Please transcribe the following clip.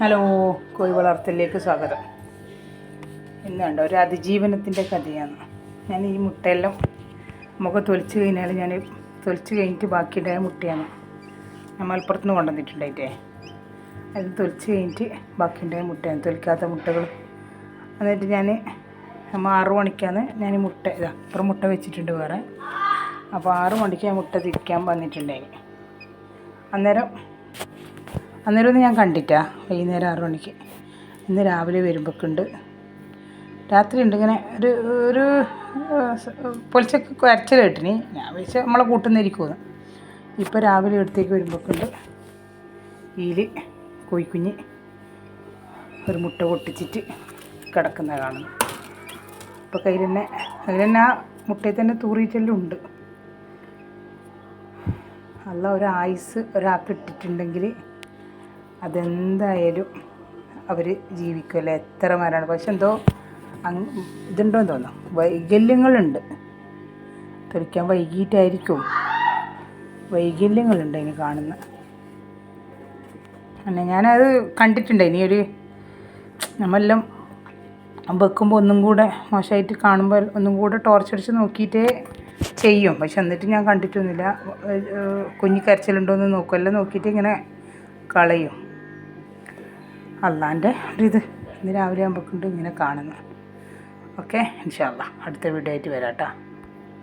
Hello കോഴി വളർത്തലിലേക്ക് സ്വാഗതം. ഇന്ന് കണ്ടോ ഒരു അതിജീവനത്തിന്റെ കഥയാണ്. ഞാൻ ഈ മുട്ടയെല്ലാം മുഖം തൊലിച്ച് കഴിഞ്ഞാൽ ഞാൻ തൊലിച്ച് കഴിഞ്ഞിട്ട് ബാക്കിയുണ്ടായ മുട്ടയാണ്. ഞാൻ മലപ്പുറത്ത് നിന്ന് കൊണ്ടുവന്നിട്ടുണ്ടായിട്ടേ. അത് തൊലിച്ച് കഴിഞ്ഞിട്ട് ബാക്കിയുണ്ടായ മുട്ടയാണ്. തൊലിക്കാത്ത മുട്ടകൾ. എന്നിട്ട് ഞാൻ നമ്മൾ ആറു മണിക്കാണ് ഞാൻ ഈ മുട്ട ഇതാ അപ്പുറം മുട്ട വെച്ചിട്ടുണ്ട് വേറെ. അപ്പോൾ ആറു മണിക്ക് ഞാൻ മുട്ട തിരിക്കാൻ വന്നിട്ടുണ്ടായി. അന്നേരം അന്നേരം ഒന്ന് ഞാൻ കണ്ടിട്ടാ വൈകുന്നേരം ആറു മണിക്ക്. ഇന്ന് രാവിലെ വരുമ്പോഴൊക്കെയുണ്ട് രാത്രി ഉണ്ട്. ഇങ്ങനെ ഒരു ഒരു പൊലിച്ചൊക്കെ കുരച്ചൽ കേട്ടിനി. ഞാൻ വെച്ച് നമ്മളെ കൂട്ടുന്നിരിക്കുമെന്ന് ഇപ്പോൾ രാവിലെ എടുത്തേക്ക് വരുമ്പോഴൊക്കെയുണ്ട് ഈൽ കോഴിക്കുഞ്ഞ് ഒരു മുട്ട പൊട്ടിച്ചിട്ട് കിടക്കുന്ന കാണുന്നു. ഇപ്പോൾ കയ്യിൽ തന്നെ അതിൽ തന്നെ ആ മുട്ടയിൽ തന്നെ തൂറിയിട്ടെല്ലാം ഉണ്ട്. അല്ല ഒരു ആയുസ് ഒരാൾക്ക് ഇട്ടിട്ടുണ്ടെങ്കിൽ അതെന്തായാലും അവർ ജീവിക്കുമല്ലേ എത്ര മരമാണ് പക്ഷെ എന്തോ അങ് ഇതുണ്ടോയെന്ന് തോന്നുന്നു. വൈകല്യങ്ങളുണ്ട്. തൊലിക്കാൻ വൈകിട്ടായിരിക്കും വൈകല്യങ്ങളുണ്ട് ഇനി കാണുന്ന. പിന്നെ ഞാനത് കണ്ടിട്ടുണ്ട്. ഇനി ഒരു നമ്മളെല്ലാം വെക്കുമ്പോൾ ഒന്നും കൂടെ മോശമായിട്ട് കാണുമ്പോൾ ഒന്നും കൂടെ ടോർച്ചടിച്ച് നോക്കിയിട്ടേ ചെയ്യും. പക്ഷെ എന്നിട്ട് ഞാൻ കണ്ടിട്ടൊന്നുമില്ല. കുഞ്ഞിക്കരച്ചിലുണ്ടോ എന്ന് നോക്കുമല്ലോ നോക്കിയിട്ട് ഇങ്ങനെ കളയും. അള്ളാന്റെ ഒരിത്. ഇന്ന് രാവിലെ ആകുമ്പോഴേക്കും ഇങ്ങനെ കാണുന്നു. ഓക്കെ ഇൻഷാല്ല അടുത്ത വീഡിയോ ആയിട്ട് വരാം കേട്ടോ.